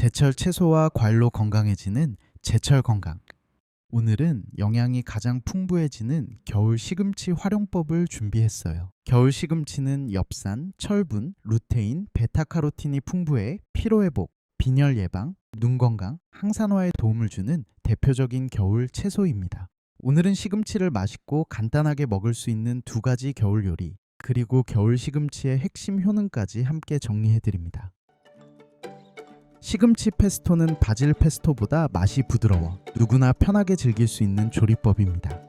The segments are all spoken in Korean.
제철 채소와 과일로 건강해지는 제철 건강. 오늘은 영양이 가장 풍부해지는 겨울 시금치 활용법을 준비했어요. 겨울 시금치는 엽산, 철분, 루테인, 베타카로틴이 풍부해 피로 회복, 빈혈 예방, 눈 건강, 항산화에 도움을 주는 대표적인 겨울 채소입니다. 오늘은 시금치를 맛있고 간단하게 먹을 수 있는 두 가지 겨울 요리, 그리고 겨울 시금치의 핵심 효능까지 함께 정리해 드립니다. 시금치 페스토는 바질 페스토보다 맛이 부드러워 누구나 편하게 즐길 수 있는 조리법입니다.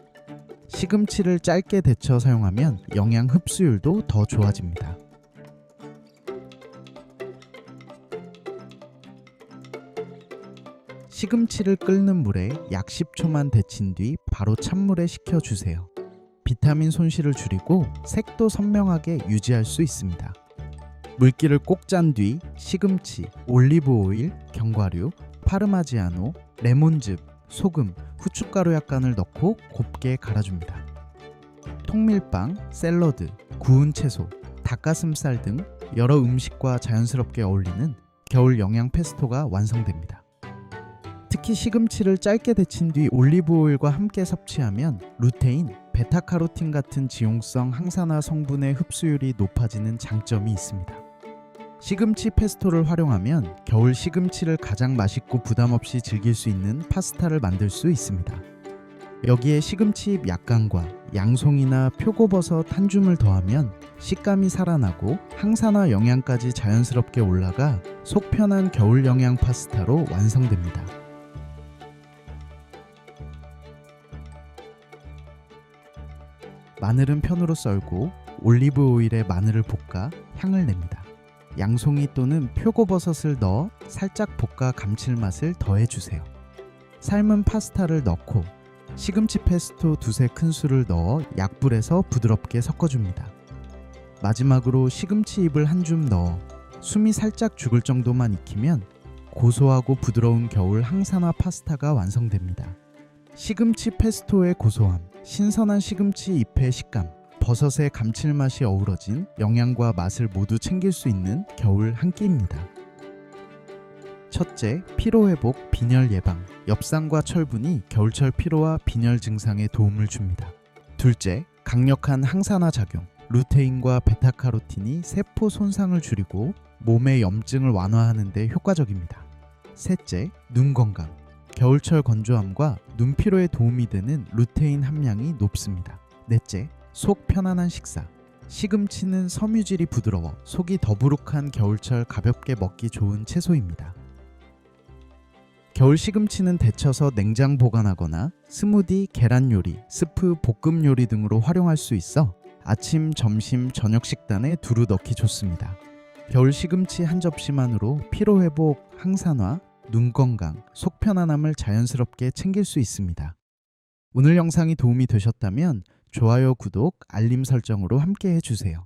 시금치를 짧게 데쳐 사용하면 영양 흡수율도 더 좋아집니다. 시금치를 끓는 물에 약 10초만 데친 뒤 바로 찬물에 식혀주세요. 비타민 손실을 줄이고 색도 선명하게 유지할 수 있습니다. 물기를 꼭 짠 뒤 시금치, 올리브 오일, 견과류, 파르마지아노, 레몬즙, 소금, 후춧가루 약간을 넣고 곱게 갈아줍니다. 통밀빵, 샐러드, 구운 채소, 닭가슴살 등 여러 음식과 자연스럽게 어울리는 겨울 영양 페스토가 완성됩니다. 특히 시금치를 짧게 데친 뒤 올리브 오일과 함께 섭취하면 루테인, 베타카로틴 같은 지용성 항산화 성분의 흡수율이 높아지는 장점이 있습니다. 시금치 페스토를 활용하면 겨울 시금치를 가장 맛있고 부담 없이 즐길 수 있는 파스타를 만들 수 있습니다. 여기에 시금치잎 약간과 양송이나 표고버섯 한 줌을 더하면 식감이 살아나고 항산화 영양까지 자연스럽게 올라가 속 편한 겨울 영양 파스타로 완성됩니다. 마늘은 편으로 썰고 올리브 오일에 마늘을 볶아 향을 냅니다. 양송이 또는 표고버섯을 넣어 살짝 볶아 감칠맛을 더해주세요. 삶은 파스타를 넣고 시금치 페스토 두세 큰술을 넣어 약불에서 부드럽게 섞어줍니다. 마지막으로 시금치 잎을 한 줌 넣어 숨이 살짝 죽을 정도만 익히면 고소하고 부드러운 겨울 항산화 파스타가 완성됩니다. 시금치 페스토의 고소함, 신선한 시금치 잎의 식감, 버섯의 감칠맛이 어우러진 영양과 맛을 모두 챙길 수 있는 겨울 한 끼입니다. 첫째, 피로 회복, 빈혈 예방. 엽산과 철분이 겨울철 피로와 빈혈 증상에 도움을 줍니다. 둘째, 강력한 항산화 작용. 루테인과 베타카로틴이 세포 손상을 줄이고 몸의 염증을 완화하는 데 효과적입니다. 셋째, 눈 건강. 겨울철 건조함과 눈 피로에 도움이 되는 루테인 함량이 높습니다. 넷째, 속 편안한 식사. 시금치는 섬유질이 부드러워 속이 더부룩한 겨울철 가볍게 먹기 좋은 채소입니다. 겨울 시금치는 데쳐서 냉장 보관하거나 스무디, 계란 요리, 스프, 볶음 요리 등으로 활용할 수 있어 아침, 점심, 저녁 식단에 두루 넣기 좋습니다. 겨울 시금치 한 접시만으로 피로 회복, 항산화, 눈 건강, 속 편안함을 자연스럽게 챙길 수 있습니다. 오늘 영상이 도움이 되셨다면 좋아요, 구독, 알림 설정으로 함께 해주세요.